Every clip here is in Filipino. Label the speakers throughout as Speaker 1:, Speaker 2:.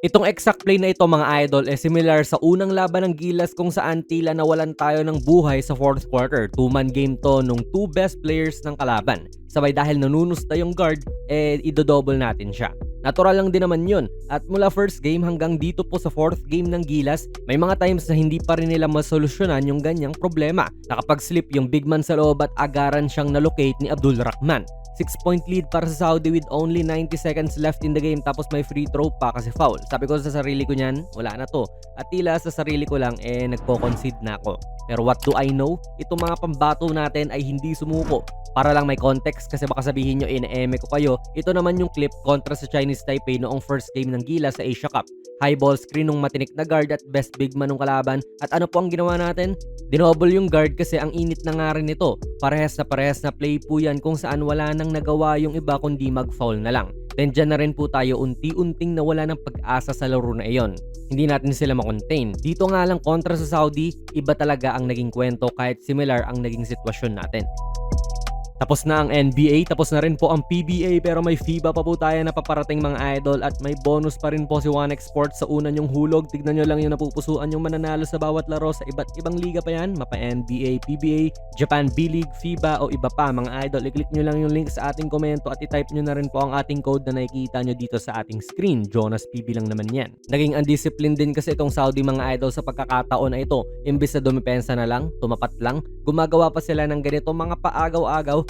Speaker 1: Itong exact play na ito mga idol ay similar sa unang laban ng Gilas kung saan tila nawalan tayo ng buhay sa fourth quarter. Two-man game to nung two best players ng kalaban. Sabay dahil nanunusta yung guard, eh idodouble natin siya. Natural lang din naman yun. At mula first game hanggang dito po sa fourth game ng Gilas, may mga times na hindi pa rin nila masolusyonan yung ganyang problema. Nakapag-slip yung big man sa loob at agaran siyang nalocate ni Abdul Rahman. 6-point lead para sa Saudi with only 90 seconds left in the game tapos may free throw pa kasi foul. Sabi ko sa sarili ko niyan, wala na to. At tila sa sarili ko lang, eh nagko-concede na ako. Pero what do I know? Itong mga pambato natin ay hindi sumuko. Para lang may context kasi baka sabihin nyo ine-eme ko kayo, ito naman yung clip kontra sa Chinese Taipei noong first game ng Gila sa Asia Cup. High ball screen ng matinik na guard at best big man ng kalaban. At ano po ang ginawa natin? Dinoble yung guard kasi ang init na nga rin nito. Parehas na parehas na play po yan kung saan wala nang nagawa yung iba kundi mag-foul na lang. Then dyan na rin po tayo unti-unting nawala ng pag-asa sa laro na iyon. Hindi natin sila makontain. Dito nga lang kontra sa Saudi, iba talaga ang naging kwento kahit similar ang naging sitwasyon natin. Tapos na ang NBA, tapos na rin po ang PBA pero may FIBA pa po tayo na paparating mga idol at may bonus pa rin po si One Sports sa una yung hulog. Tignan nyo lang yung napupusuan yung mananalo sa bawat laro sa iba't ibang liga pa yan. Mapa NBA, PBA, Japan B-League, FIBA o iba pa mga idol. I-click nyo lang yung link sa ating komento at i-type nyo na rin po ang ating code na nakikita nyo dito sa ating screen. Jonas PB lang naman yan. Naging undisciplined din kasi itong Saudi mga idol sa pagkakataon na ito. Imbis na dumipensa na lang, tumapat lang, gumagawa pa sila ng ganito mga paagaw-agaw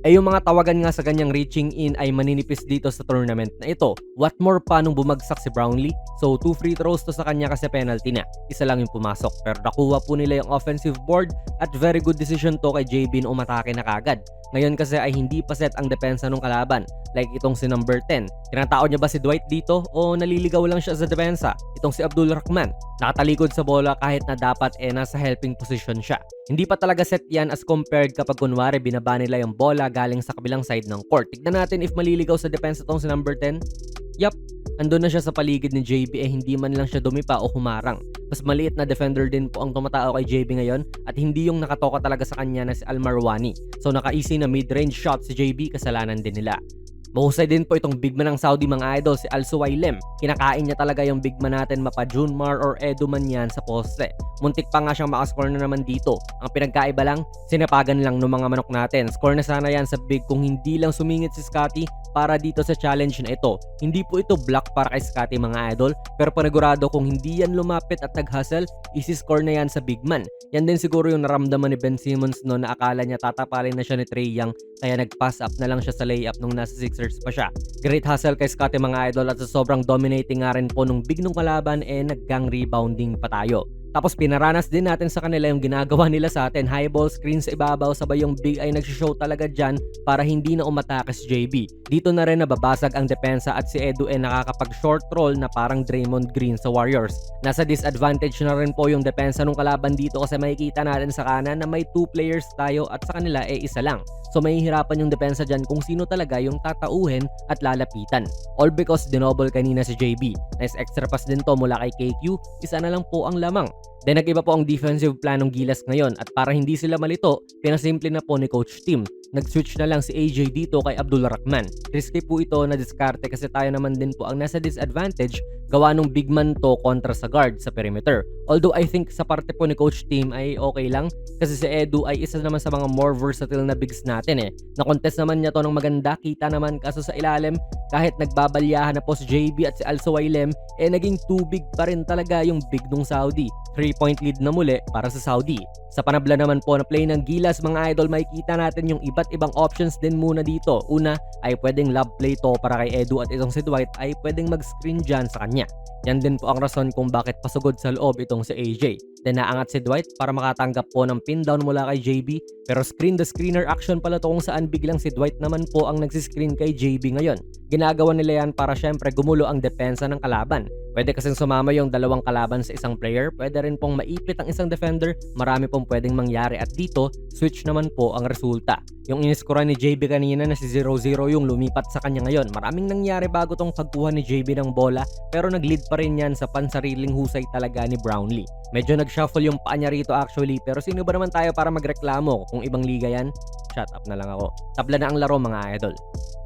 Speaker 1: eh yung mga tawagan nga sa ganyang reaching in ay maninipis dito sa tournament na ito. What more pa nung bumagsak si Brownlee? So, two free throws to sa kanya kasi penalty na. Isa lang yung pumasok. Pero nakuha po nila yung offensive board at very good decision to kay JB na umatake na kagad. Ngayon kasi ay hindi pa set ang depensa ng kalaban. Like itong si number 10. Tinatao niya ba si Dwight dito o naliligaw lang siya sa depensa? Itong si Abdul Rahman. Nakatalikod sa bola kahit na dapat eh nasa helping position siya. Hindi pa talaga set yan as compared kapag kunwari binaba nila yung bola galing sa kabilang side ng court. Tignan natin if maliligaw sa depensa tong si number 10. Yup, andun na siya sa paligid ni JB eh hindi man lang siya dumipa o humarang. Mas maliit na defender din po ang tumatao kay JB ngayon at hindi yung nakatoka talaga sa kanya na si Almarwani. So naka-easy na mid-range shot si JB kasalanan din nila. Mahusay din po itong big man ng Saudi mga idol si Al Suwailem. Kinakain niya talaga yung big man natin mapa Junmar or Edu man yan sa poste. Muntik pa nga siyang makascore na naman dito. Ang pinagkaiba lang, sinapagan lang ng mga manok natin. Score na sana yan sa big kung hindi lang sumingit si Scotty para dito sa challenge na ito. Hindi po ito block para kay Scotty mga idol, pero panigurado kung hindi yan lumapit at nag-hustle, isi-score na yan sa big man. Yan din siguro yung naramdaman ni Ben Simmons no na akala niya tatapalin na siya ni Trey Young kaya nag-pass up na lang siya sa layup nung nasa Sixers pa siya. Great hustle kay Scotty mga idol at sa sobrang dominating nga rin po nung big nung kalaban eh nag-gang rebounding pa tayo. Tapos pinaranas din natin sa kanila yung ginagawa nila sa atin. High ball screen sa ibabaw sabay yung big ay nagsishow talaga dyan para hindi na umatake si JB. Dito na rin nababasag ang depensa at si Edu ay nakakapag short roll na parang Draymond Green sa Warriors. Nasa disadvantage na rin po yung depensa ng kalaban dito kasi makikita natin sa kanan na may two players tayo at sa kanila eh isa lang. So mahihirapan yung depensa dyan kung sino talaga yung tatauhin at lalapitan. All because dinoble kanina si JB. Nice extra pass din to mula kay KQ, isa na lang po ang lamang. Then nag-iba po ang defensive plan ng Gilas ngayon at para hindi sila malito, pinasimple na po ni Coach Tim. Nag-switch na lang si AJ dito kay Abdul Rahman. Risky po ito na diskarte kasi tayo naman din po ang nasa disadvantage gawa nung big man to kontra sa guard sa perimeter. Although I think sa parte po ni Coach Tim ay okay lang kasi si Edu ay isa naman sa mga more versatile na bigs natin eh. Na-contest naman niya to ng maganda, kita naman kaso sa ilalim kahit nagbabalyahan na po si JB at si Al eh naging too big pa rin talaga yung big nung Saudi. 3-point lead na muli para sa Saudi. Sa panabla naman po na play ng Gilas mga idol makikita natin yung iba't ibang options din muna dito. Una ay pwedeng love play to para kay Edu at itong si Dwight ay pwedeng mag-screen dyan sa kanya. Yan din po ang rason kung bakit pasugod sa loob itong si AJ. Then naangat si Dwight para makatanggap po ng pin down mula kay JB pero screen the screener action pala to kung saan biglang si Dwight naman po ang nagsiscreen kay JB ngayon. Ginagawa nila yan para syempre gumulo ang depensa ng kalaban. Pwede kasing sumama yung dalawang kalaban sa isang player, pwede rin pong maipit ang isang defender, marami pong pwedeng mangyari at dito, switch naman po ang resulta. Yung iniskura ni JB kanina na si 0-0 yung lumipat sa kanya ngayon. Maraming nangyari bago tong pagkuha ni JB ng bola pero nag-lead pa rin yan sa pansariling husay talaga ni Brownlee. Medyo nag-shuffle yung paa niya rito actually pero sino ba naman tayo para magreklamo kung ibang liga yan? Shut up na lang ako. Tabla na ang laro mga idol.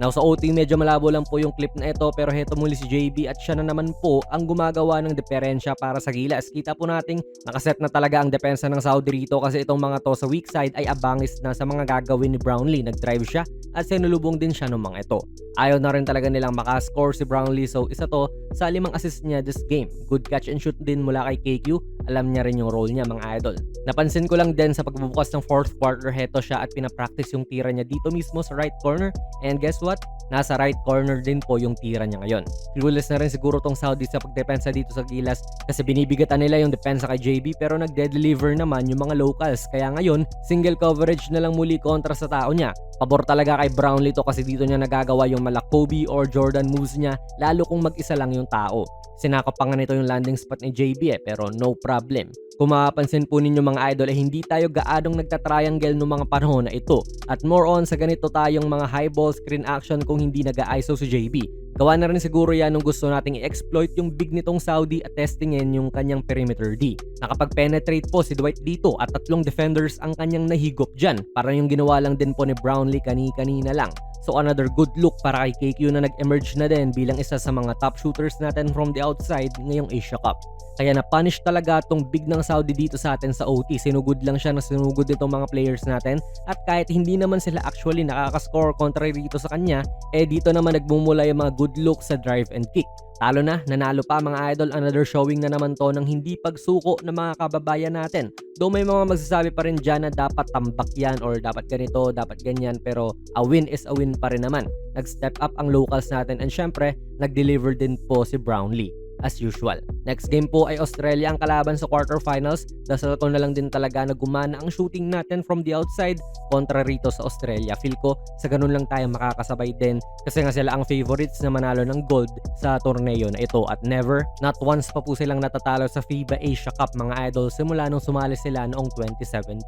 Speaker 1: Now sa OT medyo malabo lang po yung clip na ito pero heto muli si JB at siya na naman po ang gumagawa ng diferensya para sa Gilas. Kita po nating nakaset na talaga ang depensa ng Saudi rito kasi itong mga to sa weak side ay abangis na sa mga gagawin ni Brownlee. Nag-drive siya at sinulubong din siya ng mga ito. Ayaw na rin talaga nilang makascore si Brownlee so isa to sa limang assist niya this game. Good catch and shoot din mula kay KQ. Alam niya rin yung role niya mga idol. Napansin ko lang din sa pagbubukas ng fourth quarter heto siya at pinapractice yung tira niya dito mismo sa right corner and guess what? Nasa right corner din po yung tira niya ngayon. Clueless na rin siguro tong Saudi sa pagdepensa dito sa Gilas kasi binibigatan nila yung depensa kay JB pero nagde-deliver naman yung mga locals. Kaya ngayon, single coverage na lang muli kontra sa tao niya. Pabor talaga kay Brownlee to kasi dito niya nagagawa yung mala Kobe or Jordan moves niya lalo kung mag-isa lang yung tao. Sinakap pa nga nito yung landing spot ni JB eh, pero no problem. Kung mapapansin po ninyo mga idol ay hindi tayo gaadong nagtatriangle noong mga panahon na ito at more on sa ganito tayong mga high ball screen action kung hindi nag-ISO si JB. Gawa na rin siguro yan nung gusto nating i-exploit yung big nitong Saudi at testingin yung kanyang perimeter D. Nakapag-penetrate po si Dwight dito at tatlong defenders ang kanyang nahigop dyan. Parang yung ginawa lang din po ni Brownlee kani-kanina lang. So another good look para kay KQ na nag-emerge na din bilang isa sa mga top shooters natin from the outside ngayong Asia Cup. Kaya na-punish talaga tong big ng Saudi dito sa atin sa OT. Sinugod lang siya na sinugod itong mga players natin. At kahit hindi naman sila actually nakakascore contrary dito sa kanya, eh dito naman nagmumula yung mga good look sa drive and kick. Talo na, nanalo pa mga idol, another showing na naman to ng hindi pagsuko ng mga kababayan natin. Though may mga magsasabi pa rin dyan na dapat tambak yan or dapat ganito, dapat ganyan, pero a win is a win pa rin naman. Nag-step up ang locals natin and syempre, nag-deliver din po si Brownlee as usual. Next game po ay Australia ang kalaban sa quarterfinals. Dasal ko na lang din talaga na gumana ang shooting natin from the outside kontra rito sa Australia. Feel ko sa ganun lang tayo makakasabay din kasi nga sila ang favorites na manalo ng gold sa torneo na ito at never, not once pa po silang natatalo sa FIBA Asia Cup mga idol simula nung sumali sila noong 2017.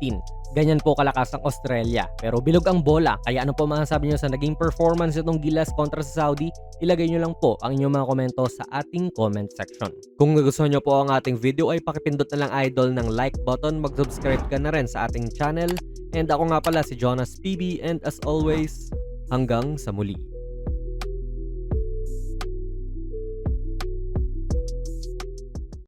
Speaker 1: Ganyan po kalakas ang Australia. Pero bilog ang bola. Kaya ano po masasabi nyo sa naging performance itong Gilas kontra sa Saudi? Ilagay nyo lang po ang inyong mga komento sa ating comment section. Kung nagustuhan nyo po ang ating video ay pakipindot na lang idol ng like button, mag-subscribe ka na rin sa ating channel. And ako nga pala si Jonas PB and as always, hanggang sa muli.